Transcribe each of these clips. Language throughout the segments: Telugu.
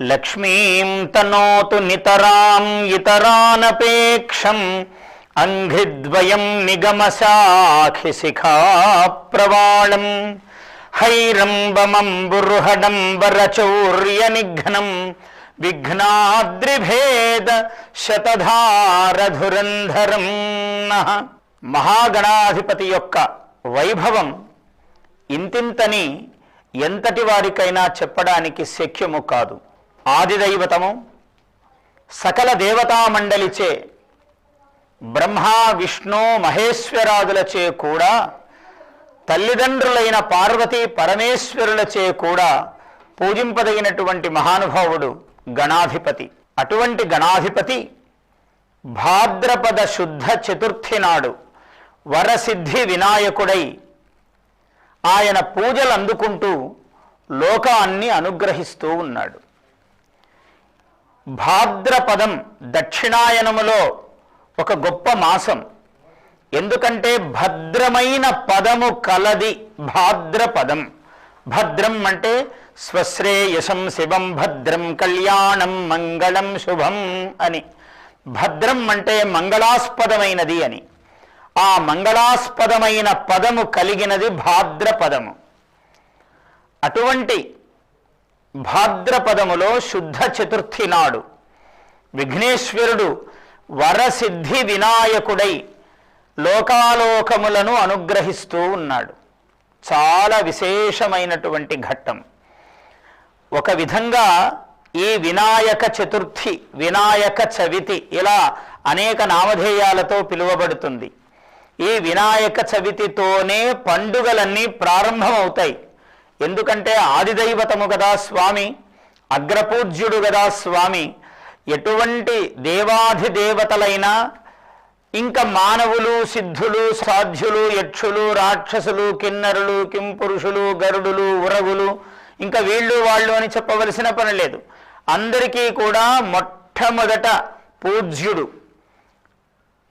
లక్ష్మీం తనోతు నితరాం ఇతరానపేక్షం అంఘ్రిద్వయం నిగమశాఖి శిఖా ప్రవాళం హైరంబమంబుర్హడంబరచౌర్య నిఘ్నం విఘ్నాద్రిభేద శతధారధురంధరం మహాగణాధిపతి యొక్క వైభవం ఇంతింతని ఎంతటి వారికైనా చెప్పడానికి శక్యము కాదు. ఆదిదైవతము సకల దేవతామండలిచే బ్రహ్మ విష్ణు మహేశ్వరాదులచే కూడా తల్లిదండ్రులైన పార్వతీ పరమేశ్వరులచే కూడా పూజింపదగినటువంటి మహానుభావుడు గణాధిపతి. అటువంటి గణాధిపతి భాద్రపద శుద్ధ చతుర్థి నాడు వరసిద్ధి వినాయకుడై ఆయన పూజలు అందుకుంటూ లోకాన్ని అనుగ్రహిస్తూ ఉన్నాడు. భాద్రపదం దక్షిణాయనములో ఒక గొప్ప మాసం. ఎందుకంటే భద్రమైన పదము కలది భాద్రపదం. భద్రం అంటే స్వశ్రేయసం శివం భద్రం కళ్యాణం మంగళం శుభం అని. భద్రం అంటే మంగళాస్పదమైనది అని. ఆ మంగళాస్పదమైన పదము కలిగినది భాద్రపదము. అటువంటి భాద్రపదములో శుద్ధ చతుర్థి నాడు విఘ్నేశ్వరుడు వరసిద్ధి వినాయకుడై లోకాలోకములను అనుగ్రహిస్తూ ఉన్నాడు. చాలా విశేషమైనటువంటి ఘట్టం. ఒక విధంగా ఈ వినాయక చతుర్థి వినాయక చవితి ఇలా అనేక నామధేయాలతో పిలువబడుతుంది. ఈ వినాయక చవితితోనే పండుగలన్నీ ప్రారంభమవుతాయి. ఎందుకంటే ఆదిదైవతము కదా స్వామి అగ్రపూజ్యుడు కదా స్వామి. ఎటువంటి దేవాధిదేవతలైనా ఇంకా మానవులు సిద్ధులు సాధ్యులు యక్షులు రాక్షసులు కిన్నరులు కింపురుషులు గరుడులు ఉరగులు ఇంకా వీళ్ళు వాళ్ళు అని చెప్పవలసిన పని లేదు. అందరికీ కూడా మొట్టమొదట పూజ్యుడు.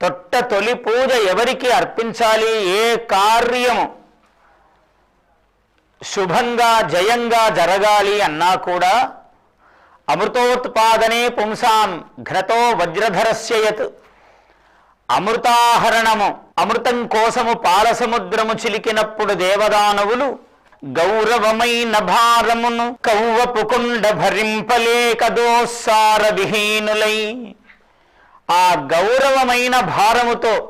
తొట్ట తొలి పూజ ఎవరికి అర్పించాలి? ఏ కార్యము? శుభంగా జయంగా జరగాలి అన్నా కూడా అమృతోత్పాదనే పుంసాం ఘ్రతో వజ్రధరస్యయత్. అమృతాహరణము అమృతం కోసము పాలసముద్రము చిలికినప్పుడు దేవదానవులు గౌరవమైన భారమును కౌవపుకుండ భరింపలేక దోస్సార విహీనులై ఆ గౌరవమైన భారముతో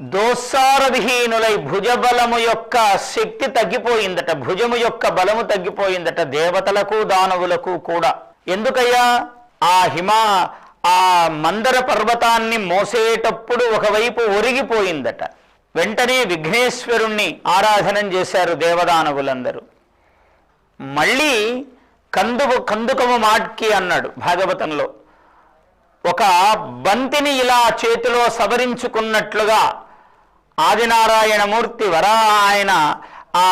దోసారవిహీనులై భుజబలము యొక్క శక్తి తగ్గిపోయిందట భుజము యొక్క బలము తగ్గిపోయిందట దేవతలకు దానవులకు కూడా. ఎందుకయ్యా? ఆ హిమ ఆ మందర పర్వతాన్ని మోసేటప్పుడు ఒకవైపు ఒరిగిపోయిందట. వెంటనే విఘ్నేశ్వరుణ్ణి ఆరాధనం చేశారు దేవదానవులందరూ. మళ్ళీ కందుకు కందుకము మాట్కి అన్నాడు భాగవతంలో. ఒక బంతిని ఇలా చేతిలో సవరించుకున్నట్లుగా ఆదినారాయణమూర్తి వరా ఆయన ఆ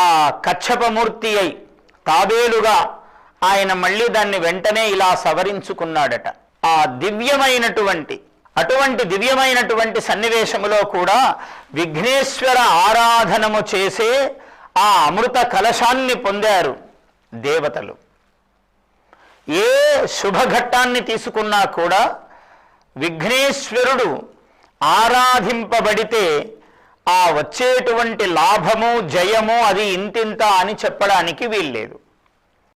కచ్చపమూర్తి అయి తాబేలుగా ఆయన మళ్ళీ దాన్ని వెంటనే ఇలా సవరించుకున్నాడట. ఆ దివ్యమైనటువంటి అటువంటి దివ్యమైనటువంటి సన్నివేశములో కూడా విఘ్నేశ్వర ఆరాధనము చేసే ఆ అమృత కలశాన్ని పొందారు దేవతలు. ఏ శుభఘట్టాన్ని తీసుకున్నా కూడా విఘ్నేశ్వరుడు ఆరాధింపబడితే ఆ వచ్చేటువంటి లాభము జయము అది ఇంతింత అని చెప్పడానికి వీల్లేదు.